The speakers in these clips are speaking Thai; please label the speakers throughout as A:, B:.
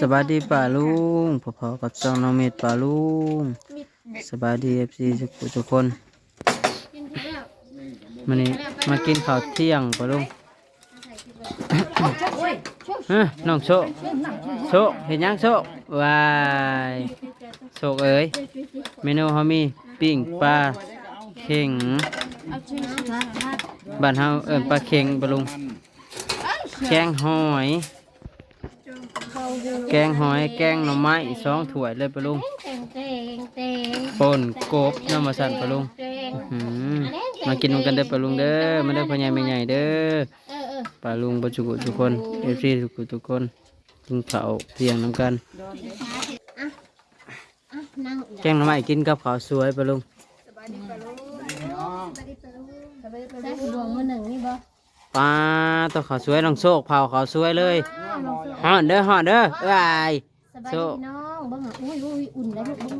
A: สบายดีป่าลุงพอๆกับจองน้องเมดป่าลุงสบายดีเอฟซีทุกคนทุกคนมันนี้มากินข้าวเที่ยงป่าลุงฮะน้องโชโชเห็นยังโชวายโชเอ้ยเมนูเขามีปิ้งปลาเข่งบ้านเฮาเอิ้นปลาเข่งป่าลุงแกงหอย แกงหอยแกงหน่อไม้สองถ้วยเลยป่าลุง
B: เต็งเต็งเต็ง
A: ป่นกบน้ำมาสั่นป่าลุง
B: เต็ง
A: อืมมากินนำกันเด้อปลาลุงเด้อมาเด้อพ่อใหญ่แม่ใหญ่เด้อ
B: เออเออ
A: ปลาลุงปัจจุบันทุกคนเอฟซีทุกคนทุกคนกินข้าวเที่ยงน้ำกัน
B: อะนั่ง
A: แกงหน่อไม้กินกับข้าวสวยปลาลุง
B: ใส่ดวงมือหนึ่งนี่บ่
A: ปลา ตัวข้าวสวยลองโชคเผาข้าวสวยเลย
B: อ้าวลองสิ
A: ฮอนเด้อฮอนเด้อเอ้ย
B: สบายดีน้องเบิ่งอะอุ้ยอุ้ยอุ่นแล้วลูกเบิ่ง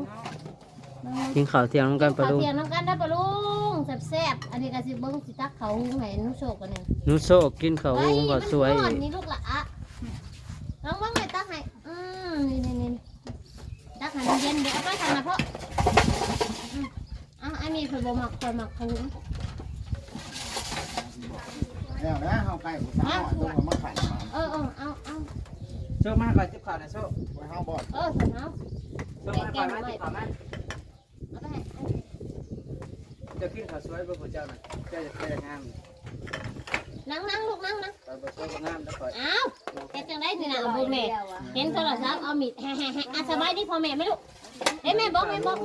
A: กินข้าวเที่ยงน้ำกันปลา
B: ข้าว
A: ลุง
B: เที่ยงน้ำกันนะปะลุงแซ่บๆอันนี้ก็สิเบิ่งสิตักเขาหุงให้หนุโชคกันหนึ่ง
A: หนูโชคกินข้าวหุงข้าวสวย
B: มัน
A: อี
B: ร้อน
A: ก
B: นี่ลูกละอะลองเบิ่งให้ตักให้อืมนี่นี่นี่ตักให้มันเย็นเดี๋ยวเอาไปทำนะพ่ออืมเอาอันนี้เพิ่นบ่มักเพิ่นมักเขาหุง
C: แล้วนะเฮาใกล้ผู้สาวตัวมาขันมา
B: เออเออเอาเอา
A: โชคมากกว่าจิบข้าวนะโชค
C: ไว้เฮาบอด
B: เออเสร็จแล้ว
A: โชคมากกว่าไหมจิบข้าวไหม
B: เอาไป
A: จะกินขาวสวยเพื่อพระเจ้าน่ะเจ้าจะเจ้างาม
B: นั่งนั่งลูกนั่งนั่ง
A: ตอนพระเจ้าก็งามแล้วคอย
B: อ้าวเฮ็ดจังได๋นี่น่ะเอาบุญแม่เห็นโทรศัพท์เอามีดแฮ่ๆๆอะสบายดีพ่อแม่ไหมลูกเอ้ยแม่บอกแม่บอก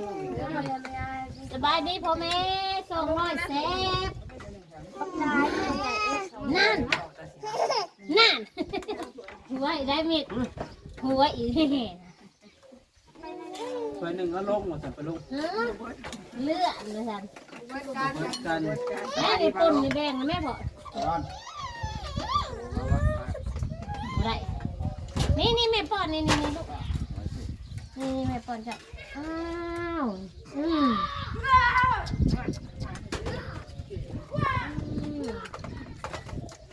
B: สบายดีพ่อแม่ส่งร้อยแซ่บ นั่น นั่น หัวอีกได้มีดหัวอีกเฮ้
A: สวยหนึ่งก็ลงหมดแต่ปลาลุง
B: ฮะเลือดเลยท่าน
A: กัน
B: แม่ในปุ่นในแบงนะแม่บอก
C: ร้อน
B: อะไรนี่นี่แม่ป้อนนี่นี่นี่ลูกนี่นี่แม่ป้อนจ้ะอ้าวอืมอืม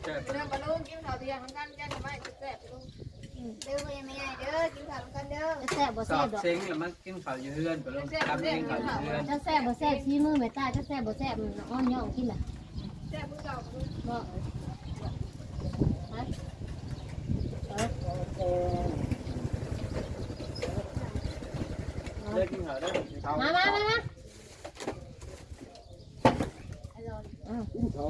D: เด้อปลาลุงกินข้าวเที่ยงของกันแกงหน่อไม้แซ่บๆลุงเด้อพ่อแม่เด้อกินข้าวของกันเด้อ
B: จะแซ่บบ่
A: ส
B: แซ่
A: อ
B: บบดอก
A: เซ็งแล้วมันกินข้าวอยู่เฮือนปลาลุงทำกินข้าวอยู่เฮือน
B: จะแซ่บบ่แซ่บชี้มือแม่ตาจะแซ่บบ่แซ่บมันอ้อนย่องกินล่ะ
D: แซ่บคือเก่าปลาลุง
B: บ่ฮะเออ
A: เลิกกินข้าวได้
C: เขา
B: มามามามา
C: เขา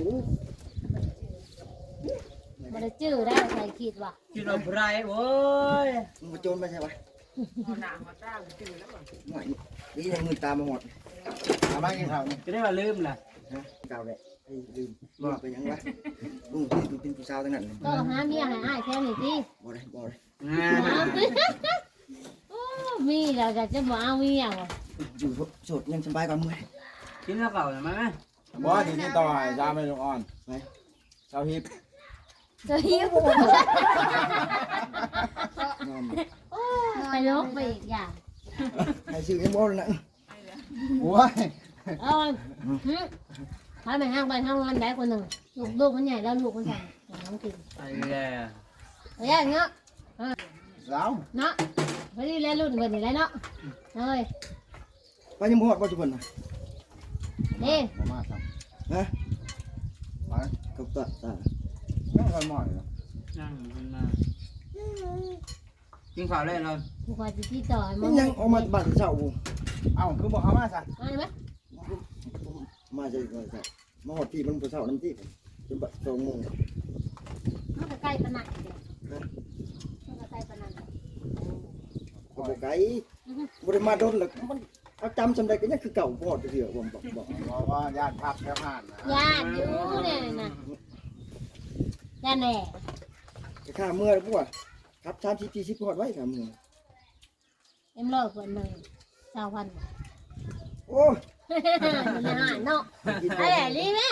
B: บ่ได้จื้อได้ใส่ขีดว่ะ
A: กินเอาไรโว้ย
C: มึงมาโจรไปใช่ปะเอาหนามาตั้งจืดแล้วนี่ยังมือตามาหมดเอามากินข้าวนี่
A: จะได้ว่าลืมล่ะ
C: ฮะเก่าเลยไอ้ลืมบอกไปยังวะลุงพี่ดูเป็นผู้สาวทั้งนั้น
B: ก็หาเมียให้อ้ายแค่นี้สิ
C: บ่ได้บ่ได้
B: โอ้มีแล้วก็จะบ่เอาเมียว่ะ
C: อยู่โสดยังสบายกว่ามือ
A: กินข้าวเก่าหน่อยไหม
E: บ่ทีนี้ต่อให้จ้าไม่ลงอ่อน
C: ไป
E: เจ้าฮิป
B: จะหิวน
C: อน
B: ไปลกไปอีกอย่าง
C: ให้ซื้อยังบ่นะ
E: โอ้ย
B: เอ้ยหึพาไปห้างไปห้างมันได้คนหนึ่งลูกลูกมัน ใหญ่แล้วลูกมันใหญ่น้องกิน
A: ไปแล้ว
B: เอ้ยเนาะ
E: สาว
B: เนาะพอดีแล้วรุ่นเพิ่นนี่แหละเนาะเอ้ย
C: ไปยังบ่ฮอดบ่ทุกคนนะ
B: เด้
E: บ่มาครับ
C: ฮะ
E: ไป
C: กับตาตา
E: ยังค่อยหมอยอยู่
A: นั่งมันมากินข้าวได้เรา
B: ผู้คอยสิที่ต่อให้มั
C: นี่ยังออกมาบ้านเช้าบ่
E: เอ้าคือบอกเขามาซะ
B: มาไหม
C: มาจะก่อนจ้ะมาหอดที่มันผู้เช้าน้ำที่จนบ่2:00น
B: มันก็ใกล้ปานนันเด้มันก็ใกล้ปานนัน
C: ก็บ่ไกลบ่ได้มาโดนหรอกมันเอาจำจำได้ก็ยังคือเก่าบ่เถื่อบ่บอกบอก
E: บอกว่าญาติพักแค่ผ่านนะ
B: ญาติอยู่เนี่ยนะ ญาติแน่
C: จะฆ่าเมื่อแล้วพวกครับชามชีชีชิพอดไว้ครับมือ
B: เอ็มร้อยคนหนึ่งสาวพัน
C: โอ้ย
B: มันหาเนาะ
C: กิน
B: ไอ้ลีแม่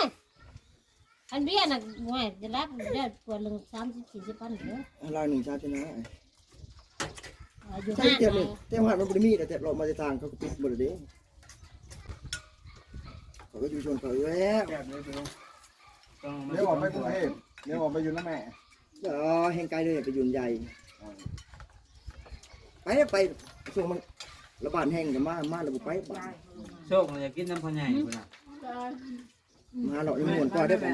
B: อันเบี้ยน่ะง่ายจะรับเดือนตัวหนึ่งสามสิบสี่สิบพันเด้อ
C: ลายหนึ่งชาชนะ
B: อยู่
C: ใช่
B: ห้า
C: เต็ม
B: ไห
C: เลยเต็มหัดมันบริมีแต่เรามาในทางเขาก็ปิดหมดเลยเขาก็อยู่ชนเขาแล้ว
A: แบบนี้ปลาลุงต้อง
E: เดี๋ยวออกไปกรุงเทพ เดี๋ยวออกไปอยู่น้าแม่
C: เออแห่งไกลเลยไปยืนใหญ่ไปเด้อไปช่วงมันระบาดแห้งกันมามาแล้วบ่ไปบ้าน
A: โชคมันจะกินน้ำพ่อใหญ่พุ่นน่ะ
C: มาเรายังม่วนกว่าได้อบ่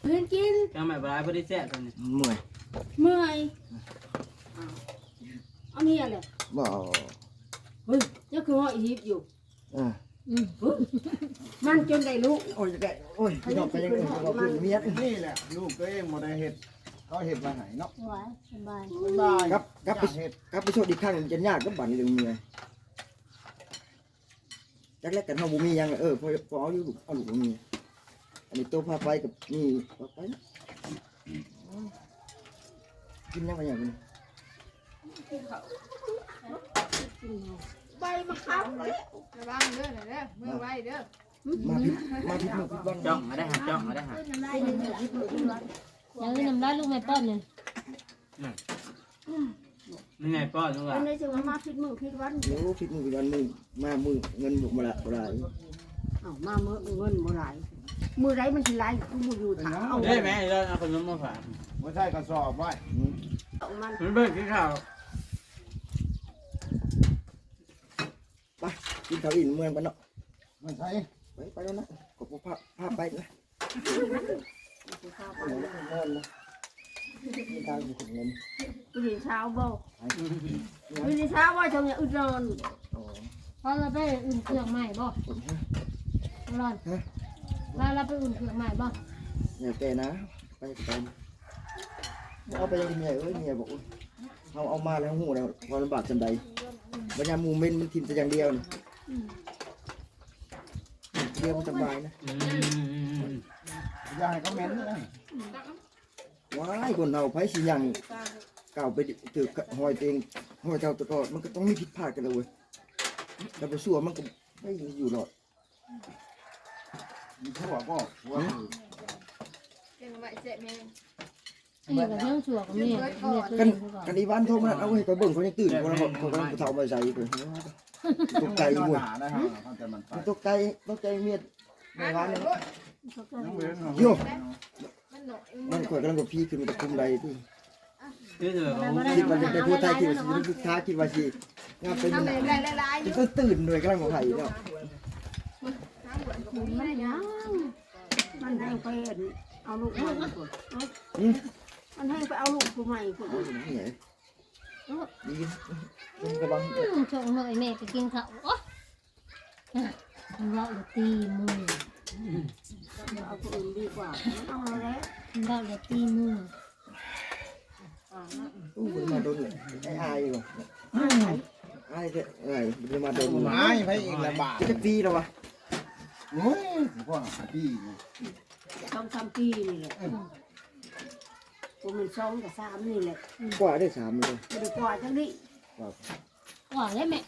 D: เพื่อนกิน
A: จังไม่บรายบ่ได้แซ่บตัวนี้
C: เมื่อย
D: เมื่อยเอาเนี่ยเลย
C: บ่
D: เฮ้ยเจ้าคือห้อยฮิปอยู่
C: อ่า
D: มันจนได้ลูก
C: โอ้ยได้โอ้ยพี่น้องก็ยังเอิ้นว่าเพิ่นเมีย
E: นี่แหละลูกตัวเองบ่ได้เฮ็ดเขาเฮ็ดมาให้เนาะ
B: สวยสบาย
E: ได้
C: ครับครับไป
E: เฮ็ด
C: ครับไปโชดอีกครั้งมันจะยากกับบัดนี้เรื่องเมียจักแรกกันเฮาบ่มีหยังเออพอพอเอาอยู่ลูกเอาลูกบ่มีอันนี้ตัวพาไปกับนี่พาไปนะกินยังไงอย่างนี้
D: ใบมะขา ไปมเลยระวังเด้อเด้อมือไว้เด้อ
C: มาพิมาพิมาพิบ้าน
A: จ้องมาได้หาจ้องมาได้หา
B: อย่างนี้น้ำลายลูกแม่ป้อนเลย
A: นี่ไงป้อนลูก
D: อั
A: อะ
D: นนี้จะมามพิดมือพิดวัน
C: เดี๋ยวพิมือพิษวันมือมามือเงินบุกมาละบ่ได้
D: เอามาเมื่อเงินเมื่อไรมือไรมันสิไรกูบ่ออยู่ถาเอา
A: ได้ไหมเราเอาขนมมาฝาก
E: บ่ใช่กระสอบไว้
D: มัน
A: มันเบิ่งกินข้าว
C: ไปกินข้าวอินเมืองกันเนาะ
E: บ่ใช่
C: ไปไปแล้วนะขอบพาพาไปนะนอนนะมีทางอยู่ถึงเงิน
D: กูเห็นเช้าบ่กูเห็นเช้าว่าชมเนี่ยอึดนอน
C: อ๋อ
B: พอเราไปอุ่นเครื่องใหม่บ่ร้อนพาเราไปอุ่นเครื่องใหม่บ่
C: เนี่ยแกนะ ไปไปเอาไปยังเมียเอ้ยเมียบอกเอาเอามาแล้วหูแล้วพอลำบากจันใด บรรยามูเมนมันทิมแต่อย่างเดียวนี่เดียวมันสบายนะ
E: ยาให้เขาเหม็นนะ
C: ว้ายคนเราไผสิยังเก่าไปถือหอยเตงหอยเจ้าตะกอดมันก็ต้องมีผิดพลาดกันเลยเว้ยแต่ไปสั่วมันก็ไม่อยู่หรอก
E: มีทั่วก็ทั่ว
D: เป็นไว้เสร็จแม่
B: กับเรื่องชัวกับแม่แม่
C: กั
B: นกัน
C: อีวันโทรมาเอาให้ไปเบิ่งเขายังตื่นคนละคนคนกำลังเฒ่ามาใส่เพิ่นตกใจอยู่
E: หาได้ฮะเขาแต่มันไป
C: ตกใจตกใจเมียในร้านเน้
E: องเว้น
C: โย่
D: มันหน่อย
C: มันข่อยกำลังกับพี่ขึ้นมาตะคุมใดที่
A: คิ
C: ดว่าจะได้พูดไทยคิดว่าสิลูกค้าคิดว่าสิงานเป็น
D: ทำอะไรหลายๆอยู่
C: ก็ตื่นด้วยกำลังของไทยแล้ว
D: มันไม่ยังมันให้ไปเอาลูกม่ก่อน มันให้ไปเอาลูกผู้ใหม่ก่อน
C: โอ้ยนี่ไงดีเป็นกระบัง
B: อืมส่งหน่อยแม่ไปกินข้าวโอ๊ะเราเลยตีมือ
D: เอาคนอื่นดีกว่าเอาแล้ว
B: เราเลยตีมือ
C: อู้มาโดนเลยไอ้อายว่ะอายเด้อไอ้มันมาโดน
E: ไม้ไปอีกละบาท
C: จะปีแล้ววะ
E: โอ้ยพวกพี่
D: ต้องทำปีนี่แหละ ผมเป็นสองกับสามนี่แหละ
C: กว่าได้สามเลย
D: ไม่ได้กว่าจังนี้
B: หวานเลยแม่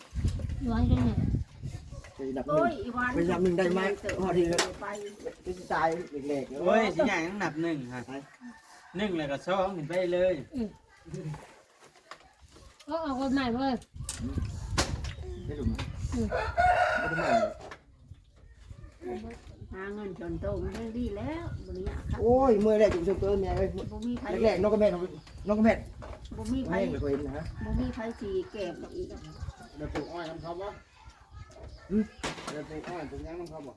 B: หวานจังเลย
C: ไปนับห
D: โอ้
C: นึ่
D: ย
C: ง
D: อีวัน
C: ไปนับหนึ่งได้ไหมพอดีเลย
D: ไป
C: ไปตายเล็กๆ
A: โอ้ยสิใหญ่ต้องนับหนึ่งฮะหนึ่งแล้วก็สองเห็นไปเลย
B: ก็เอาคนใหม่เว้ย
C: ไม่รู้มั้ยไม่รู้มั้ย
D: หาเงินจนโตมันได้ดีแล้วบริยาครับ
C: โอ้ยเมื่อแรกจุ่มเชิงเกินเนี่ยเอ้ย
D: บ่มีไผ
C: แรกๆน้องก็แม่น้องก็แม่
D: บ่มีไผ
C: แม่ไม่เคยเห็นนะ
D: บ่มีไผสีแก็บอีก
E: เดี๋ยวปลูกอ้อยน้ำเขาบ่เดี๋ยวปลูกอ้อยปลูกยังน้ำเขาบ่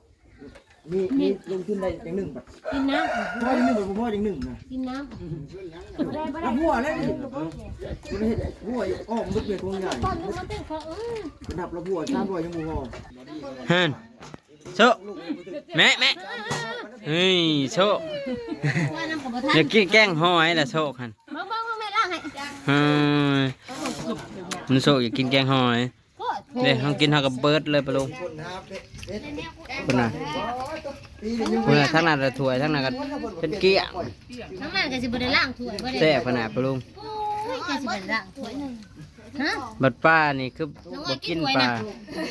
C: มีมีลงทุนได้อย่างหนึ่งแบบ
B: กินน้
C: พ่ออย่างหนึ่งแบบพ่ออย่างหนึ่งนะำ
B: กินน้
E: ขึ้นยัง
D: บ่ได้บ่ได้
C: แล้วหัวแล้วนี่คุณเห็นหัวอ้อมมันเป็นตัวใหญ่ำ
B: ตอนนี้มันเป็นของอืม
C: นับแล้วหัวจ้าหัวยังบ่พอ
A: ฮัน โชแม่แม่เฮ้ยโชค
B: ว่ากับบ่ทัน
A: อยากกินแกงหอยละโชคัน
B: บ้างบ้างแม่ล่างให้
A: เฮ้ยมันโชอยากกินแกงหอย
B: ก็
A: เด้เฮากินเฮาก็เบิร์ดเลยปะลุง
C: คนาดเป็ด
A: พุ่นน่ะ
C: ปีนึง
A: พุ่นน่ะทั้งนั้นละถ้วยทั้งนั้นก็เป็นเกี้ยง
B: น้ำมันก็สิบได้ล้างถวย
A: แซ่บขนาดปะลุง
B: ก็สิบ่ได้ล้างถวยหนึง ฮะ
A: บัดป้านี่คือบ่กินปลา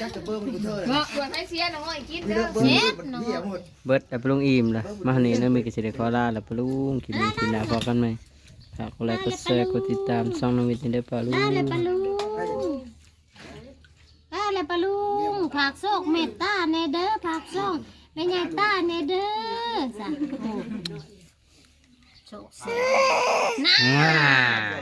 C: จักจะเบิ่งมันเถิด
D: ส่วนให้เสียน้อยกิน
C: มี
D: เด้
C: เรื่
D: อ
C: องเบิ่งมันเหี้ยหมด
A: เบิดแต่ปะลุงอิ่มละมาหันนี่นะมีก็สิได้ขอลาละปะลุงกินนี้กินหน้าพอกันไหมฝากกดไลค์กดแชร์กดติดตามช่องน้องวิทย์นี่เด้อปะลุง
B: ได้เลยปะลุงได้เลยปะลุงผักโซกเมตตาแน่เด้อผักโซกแม่ใหญ่ตาแน่เด้อจ้ะโอ้โชคแซ่บนะ
A: ว้า